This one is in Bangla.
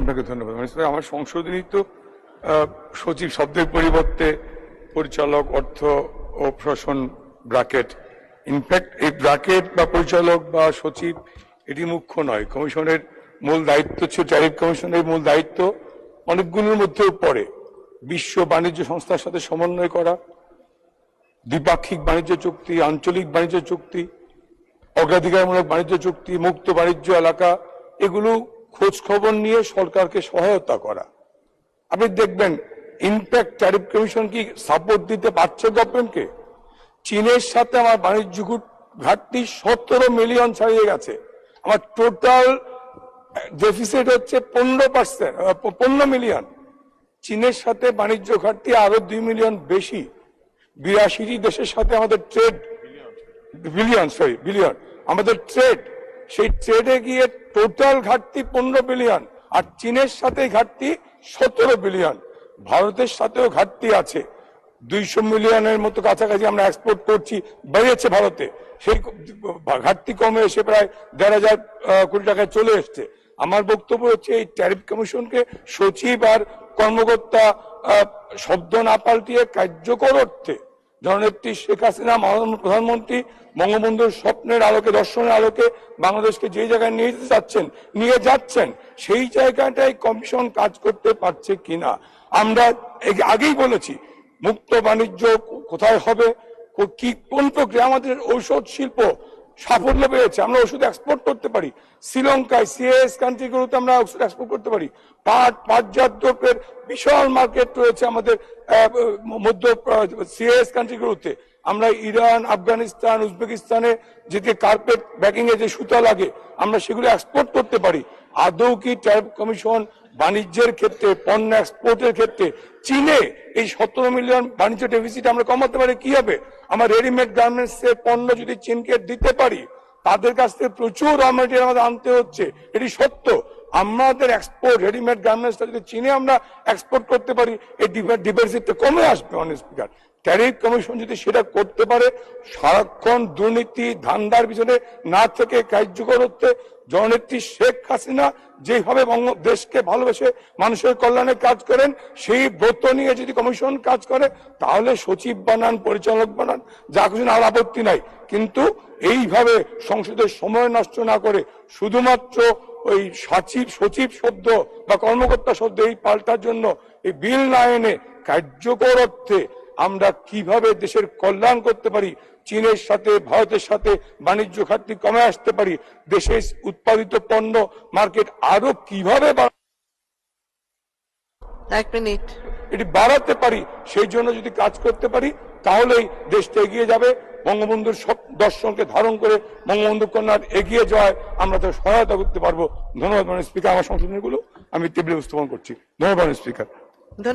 আপনাকে ধন্যবাদ। মানে আমার সংশোধনী তো সচিব শব্দের পরিবর্তে পরিচালক অর্থ ও প্রশাসন ব্রাকেট ইনফ্যাক্ট এই ব্রাকেট বা পরিচালক বা সচিব এটি মুখ্য নয়, কমিশনের মূল দায়িত্ব ছিল, ট্যারিফ কমিশনের মূল দায়িত্ব অনেকগুলোর মধ্যেও পড়ে। বিশ্ব বাণিজ্য সংস্থার সাথে সমন্বয় করা, দ্বিপাক্ষিক বাণিজ্য চুক্তি, আঞ্চলিক বাণিজ্য চুক্তি, অগ্রাধিকারমূলক বাণিজ্য চুক্তি, মুক্ত বাণিজ্য এলাকা, এগুলো খোঁজ খবর নিয়ে সরকারকে সহায়তা করা। আপনি দেখবেন ইনপ্যাক্ট ট্যারিফ কমিশন কি সাপোর্ট দিতে পারছে গভর্নমেন্টকে চীনের সাথে আমার বাণিজ্য ঘাটতি সতেরো মিলিয়ন ছাড়িয়ে গেছে। আমার টোটাল ডেফিসিট হচ্ছে পনেরো পার্সেন্ট পনেরো মিলিয়ন চীনের সাথে বাণিজ্য ঘাটতি আরও দুই মিলিয়ন বেশি। বিরাশিটি দেশের সাথে আমাদের ট্রেড বিলিয়ন সরি বিলিয়ন আমাদের ট্রেড সেই ট্রেডে গিয়ে টোটাল ঘাটতি পনেরো বিলিয়ন আর চীনের সাথে ঘাটতি সতেরো বিলিয়ন ভারতের সাথেও ঘাটতি আছে। দুইশো মিলিয়নের মতো কাছাকাছি আমরা এক্সপোর্ট করছি, বেড়েছে ভারতে। সেই ঘাটতি কমে এসে প্রায় দেড় হাজার কোটি টাকায় চলে এসছে। আমার বক্তব্য হচ্ছে এই ট্যারিফ কমিশনকে সচিব আর কর্মকর্তা শব্দ না পাল্টিয়ে কার্যকর অর্থে জননেত্রী শেখ হাসিনা প্রধানমন্ত্রী, বঙ্গবন্ধুর স্বপ্নের আলোকে, দর্শনের আলোকে বাংলাদেশকে যে জায়গায় নিয়ে যেতে চাচ্ছেন, নিয়ে যাচ্ছেন, সেই জায়গাটাই কমিশন কাজ করতে পারছে কিনা? আমরা আগেই বলেছি, মুক্ত বাণিজ্য কোথায় হবে? কি কোন প্রক্রিয়া? আমাদের ঔষধ শিল্প সাফল্য পেয়েছে। আমরা ওষুধ এক্সপোর্ট করতে পারি। শ্রীলঙ্কায় সিএস কান্ট্রিগুলোতে আমরা ওষুধ এক্সপোর্ট করতে পারি। পাট, পাটজাত দ্রব্যের বিশাল মার্কেট রয়েছে আমাদের মধ্য সিএস কান্ট্রিগুলোতে আমরা ইরান, আফগানিস্তান, উজবেকিস্তানে যেতে কার্পেট ব্যাকিং এ যে সুতা লাগে, আমরা সেগুলো এক্সপোর্ট করতে পারি। আদৌ কি ট্যারিফ কমিশন বাণিজ্যের ক্ষেত্রে, পণ্য এক্সপোর্টের ক্ষেত্রে, চীনে এই সতেরো মিলিয়ন বাণিজ্য ডেফিসিট আমরা কমাতে পারি, কি হবে? আমার রেডিমেড গার্মেন্টস এর পণ্য যদি চীনকে দিতে পারি, তাদের কাছ থেকে প্রচুর র মেটেরিয়াল আমাদের আনতে হচ্ছে, এটি সত্য। আমাদের এক্সপোর্ট রেডিমেড গার্মেন্টসটা যদি চীনে আমরা এক্সপোর্ট করতে পারি এই ডিভার্সিটিটা কমে আসবে অনেক স্পিকার ট্যারিফ কমিশন যদি সেটা করতে পারে, সারাক্ষণ দুর্নীতি, ধান্দার পিছনে না থেকে কার্যকর হতে জননেত্রী শেখ হাসিনা যেভাবে বঙ্গ দেশকে ভালোবেসে মানুষের কল্যাণে কাজ করেন, সেই ব্রত নিয়ে যদি কমিশন কাজ করে, তাহলে সচিব বানান, পরিচালক বানান, যা কিছু আর আপত্তি নাই। কিন্তু এইভাবে সংসদের সময় নষ্ট না করে শুধুমাত্র ওই সচিব সচিব শব্দ বা কর্মকর্তা শব্দ এই পাল্টার জন্য এই বিল না এনে কার্যকর অর্থে আমরা কীভাবে দেশের কল্যাণ করতে পারি চীনের সাথে ভারতের সাথে বাণিজ্য ঘাটতি কমে আসতে পারি দেশে উৎপাদিত পণ্য মার্কেট আরও কীভাবে এক মিনিট। এটি বাড়াতে পারি সেই জন্য যদি কাজ করতে পারি তাহলেই দেশটা এগিয়ে যাবে বঙ্গবন্ধুর সব দর্শনকে ধারণ করে বঙ্গবন্ধু কন্যার এগিয়ে যাওয়ায় আমরা তো সহায়তা করতে পারব। ধন্যবাদ মানে স্পিকার আমার সংশোধনীগুলো আমি টেবিলে উপস্থাপন করছি। ধন্যবাদ স্পিকার। ধন্যবাদ।